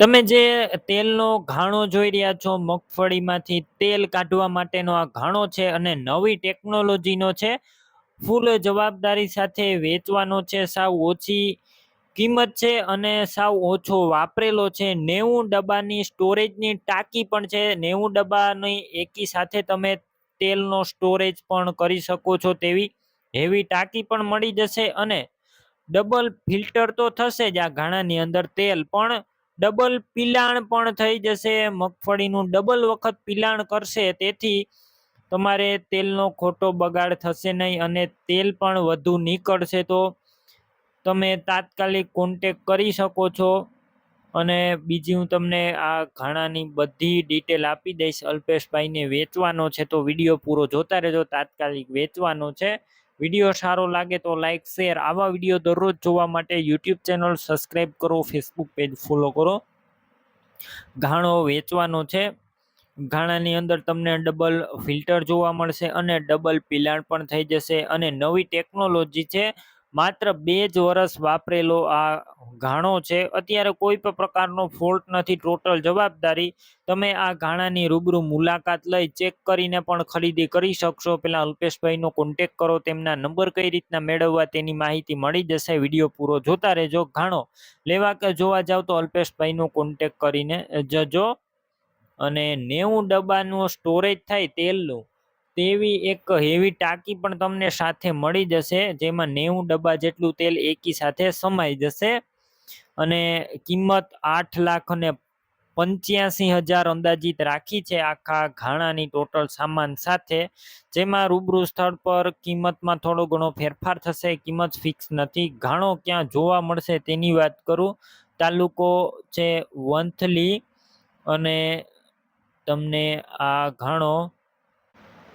તમે જે તેલનો ઘાણો જોઈ રહ્યા છો, મગફળીમાંથી તેલ કાઢવા માટેનો આ ઘાણો છે અને નવી ટેકનોલોજીનો છે, ફૂલ જવાબદારી સાથે વેચવાનો છે, સાવ ઓછી કિંમત છે અને સાવ ઓછો વાપરેલો છે. નેવું ડબ્બાની સ્ટોરેજની ટાંકી પણ છે. નેવું ડબ્બાની એકી સાથે તમે તેલનો સ્ટોરેજ પણ કરી શકો છો તેવી હેવી ટાંકી પણ મળી જશે અને ડબલ ફિલ્ટર તો થશે જ આ ઘાણાની અંદર તેલ પણ ડબલ પિલાણ પણ થઈ જશે, મગફળીનું ડબલ વખત પિલાણ કરશે, તેથી તમારે તેલનો ખોટો બગાડ થશે નહીં અને તેલ પણ વધુ નીકળશે. તો તમે તાત્કાલિક કોન્ટેક કરી શકો છો અને બીજી હું તમને આ ઘાણાની બધી ડિટેલ આપી દઈશ. અલ્પેશભાઈને વેચવાનો છે તો વીડિયો પૂરો જોતા રહેજો, તાત્કાલિક વેચવાનો છે. વીડિયો સારો લાગે તો લાઇક શેર આવા વીડિયો દરરોજ જોવા માટે યુટ્યુબ ચેનલ સબસ્ક્રાઈબ કરો ફેસબુક પેજ ફોલો કરો. ઘાણો વેચવાનો છે. ઘાણાની અંદર તમને ડબલ ફિલ્ટર જોવા મળશે અને ડબલ પિલાણ પણ થઈ જશે અને નવી ટેકનોલોજી છે. માત્ર બે જ વર્ષ વાપરેલો આ ઘાણો છે. અત્યારે કોઈ પણ પ્રકારનો ફોલ્ટ નથી ટોટલ જવાબદારી તમે આ ઘાણાની રૂબરૂ મુલાકાત લઈ ચેક કરીને પણ ખરીદી કરી શકશો. પેલા અલ્પેશભાઈનો કોન્ટેક કરો, તેમના નંબર કઈ રીતના મેળવવા તેની માહિતી મળી જશે. વીડિયો પૂરો જોતા રહેજો. ઘાણો લેવા કે જોવા જાવ તો અલ્પેશભાઈનો કોન્ટેક કરીને જજો. અને નેવું ડબ્બાનું સ્ટોરેજ થાય તેલનું તેવી એક હેવી ટાંકી પણ તમને સાથે મળી જશે, જેમાં નેવું ડબ્બા જેટલું તેલ એકી સાથે સમાઈ જશે. અને કિંમત આઠ લાખ અને પંચ્યાસી હજાર અંદાજિત રાખી છે આખા ઘાણાની ટોટલ સામાન સાથે, જેમાં રૂબરૂ સ્થળ પર કિંમતમાં થોડો ઘણો ફેરફાર થશે. કિંમત ફિક્સ નથી. ઘાણો ક્યાં જોવા મળશે તેની વાત કરું. તાલુકો છે વંથલી અને તમને આ ઘાણો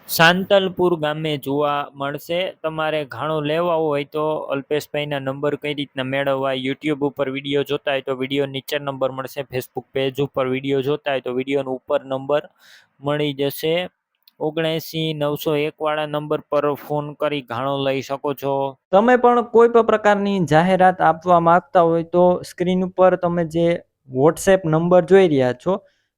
સાંતલપુર ગામે જોવા મળશે. તમારે ઘાણો લેવા હોય તો અલ્પેશભાઈના નંબર કઈ રીતના મેળવવા યુટ્યુબ ઉપર વીડિયો જોતા હોય તો વીડિયો નીચે નંબર મળશે. ફેસબુક પેજ ઉપર વીડિયો જોતા હોય તો વિડીયોનો ઉપર નંબર મળી જશે. ઓગણએંસી નવસો એક વાળા નંબર પર ફોન કરી ઘાણો લઈ શકો છો. તમે પણ કોઈ પણ પ્રકારની જાહેરાત આપવા માંગતા હોય તો સ્ક્રીન ઉપર તમે જે વોટ્સએપ નંબર જોઈ રહ્યા છો